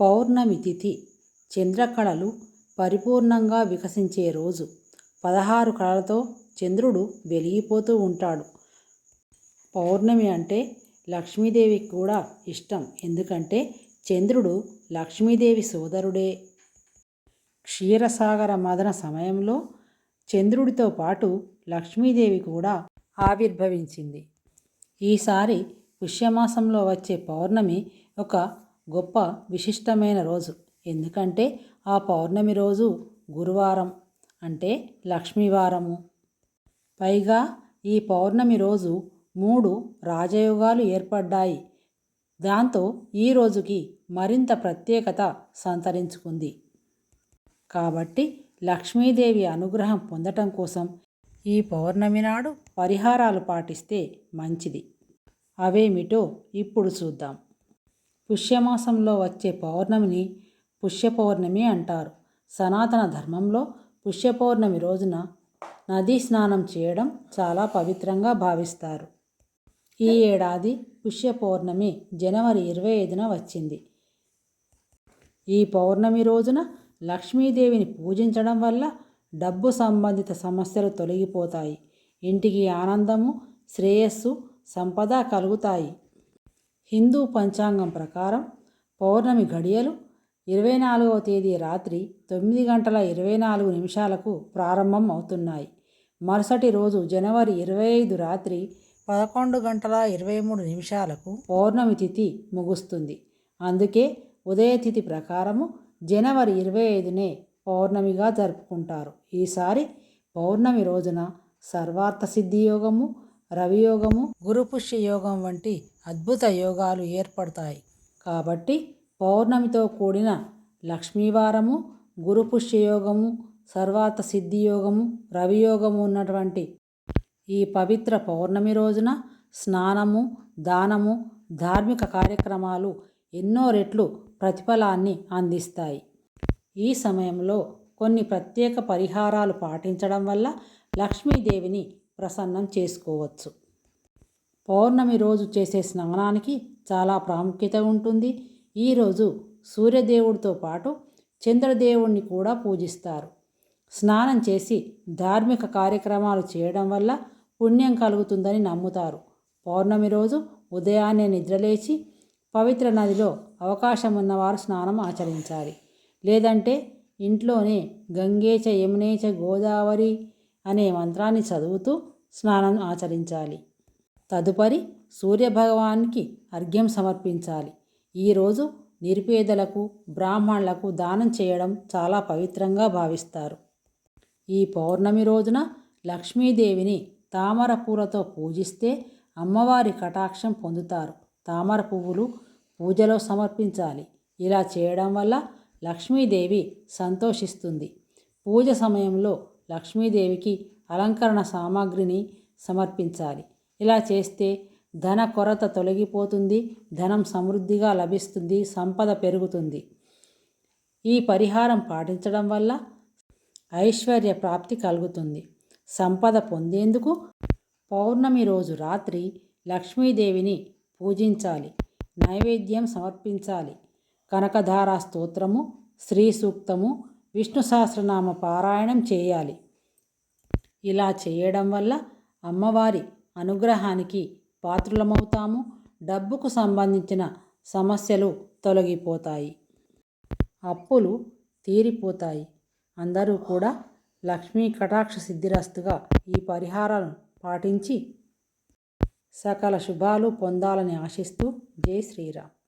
పౌర్ణమి తిథి చంద్రకళలు పరిపూర్ణంగా వికసించే రోజు. పదహారు కళలతో చంద్రుడు వెలిగిపోతూ ఉంటాడు. పౌర్ణమి అంటే లక్ష్మీదేవికి కూడా ఇష్టం. ఎందుకంటే చంద్రుడు లక్ష్మీదేవి సోదరుడే. క్షీరసాగర మదన సమయంలో చంద్రుడితో పాటు లక్ష్మీదేవి కూడా ఆవిర్భవించింది. ఈసారి పుష్యమాసంలో వచ్చే పౌర్ణమి ఒక గొప్ప విశిష్టమైన రోజు. ఎందుకంటే ఆ పౌర్ణమి రోజు గురువారం అంటే లక్ష్మీవారము. పైగా ఈ పౌర్ణమి రోజు మూడు రాజయోగాలు ఏర్పడ్డాయి. దాంతో ఈ రోజుకి మరింత ప్రత్యేకత సంతరించుకుంది. కాబట్టి లక్ష్మీదేవి అనుగ్రహం పొందటం కోసం ఈ పౌర్ణమి నాడు పరిహారాలు పాటిస్తే మంచిది. అవేమిటో ఇప్పుడు చూద్దాం. పుష్యమాసంలో వచ్చే పౌర్ణమిని పుష్య పౌర్ణమి అంటారు. సనాతన ధర్మంలో పుష్య పౌర్ణమి రోజున నదీ స్నానం చేయడం చాలా పవిత్రంగా భావిస్తారు. ఈ ఏడాది పుష్య పౌర్ణమి జనవరి ఇరవై ఐదున వచ్చింది. ఈ పౌర్ణమి రోజున లక్ష్మీదేవిని పూజించడం వల్ల డబ్బు సంబంధిత సమస్యలు తొలగిపోతాయి. ఇంటికి ఆనందము శ్రేయస్సు సంపద కలుగుతాయి. హిందూ పంచాంగం ప్రకారం పౌర్ణమి గడియలు ఇరవై నాలుగవ తేదీ రాత్రి తొమ్మిది గంటల ఇరవై నాలుగు నిమిషాలకు ప్రారంభం అవుతున్నాయి. మరుసటి రోజు జనవరి ఇరవై ఐదు రాత్రి పదకొండు గంటల ఇరవై మూడు నిమిషాలకు పౌర్ణమి తిథి ముగుస్తుంది. అందుకే ఉదయతిథి ప్రకారము జనవరి ఇరవై ఐదునే పౌర్ణమిగా జరుపుకుంటారు. ఈసారి పౌర్ణమి రోజున సర్వార్థ సిద్ధి యోగము రవియోగము గురుపుష్య యోగం వంటి అద్భుత యోగాలు ఏర్పడతాయి. కాబట్టి పౌర్ణమితో కూడిన లక్ష్మీవారము గురుపుష్య యోగము సర్వార్థ సిద్ధి రవియోగము ఉన్నటువంటి ఈ పవిత్ర పౌర్ణమి రోజున స్నానము దానము ధార్మిక కార్యక్రమాలు ఎన్నో రెట్లు ప్రతిఫలాన్ని అందిస్తాయి. ఈ సమయంలో కొన్ని ప్రత్యేక పరిహారాలు పాటించడం వల్ల లక్ష్మీదేవిని ప్రసన్నం చేసుకోవచ్చు. పౌర్ణమి రోజు చేసే స్నానానికి చాలా ప్రాముఖ్యత ఉంటుంది. ఈరోజు సూర్యదేవుడితో పాటు చంద్రదేవుణ్ణి కూడా పూజిస్తారు. స్నానం చేసి ధార్మిక కార్యక్రమాలు చేయడం వల్ల పుణ్యం కలుగుతుందని నమ్ముతారు. పౌర్ణమి రోజు ఉదయాన్నే నిద్రలేచి పవిత్ర నదిలో అవకాశం ఉన్నవారు స్నానం ఆచరించాలి. లేదంటే ఇంట్లోనే గంగేచ యమునేచ గోదావరి అనే మంత్రాన్ని చదువుతూ స్నానం ఆచరించాలి. తదుపరి సూర్యభగవానికి అర్ఘ్యం సమర్పించాలి. ఈరోజు నిరుపేదలకు బ్రాహ్మణులకు దానం చేయడం చాలా పవిత్రంగా భావిస్తారు. ఈ పౌర్ణమి రోజున లక్ష్మీదేవిని తామర పూలతో పూజిస్తే అమ్మవారి కటాక్షం పొందుతారు. తామర పువ్వులు పూజలో సమర్పించాలి. ఇలా చేయడం వల్ల లక్ష్మీదేవి సంతోషిస్తుంది. పూజ సమయంలో లక్ష్మీదేవికి అలంకరణ సామాగ్రిని సమర్పించాలి. ఇలా చేస్తే ధన కొరత తొలగిపోతుంది ధనం సమృద్ధిగా లభిస్తుంది సంపద పెరుగుతుంది. ఈ పరిహారం పాటించడం వల్ల ఐశ్వర్య ప్రాప్తి కలుగుతుంది. సంపద పొందేందుకు పౌర్ణమి రోజు రాత్రి లక్ష్మీదేవిని పూజించాలి నైవేద్యం సమర్పించాలి. కనకధార స్తోత్రము శ్రీ సూక్తము విష్ణు సహస్రనామ పారాయణం చేయాలి. ఇలా చేయడం వల్ల అమ్మవారి అనుగ్రహానికి పాత్రులమవుతాము. డబ్బుకు సంబంధించిన సమస్యలు తొలగిపోతాయి. అప్పులు తీరిపోతాయి. అందరూ కూడా లక్ష్మీ కటాక్ష సిద్ధిరస్తుగా ఈ పరిహారాలను పాటించి సకల శుభాలు పొందాలని ఆశిస్తూ జై శ్రీరామ్.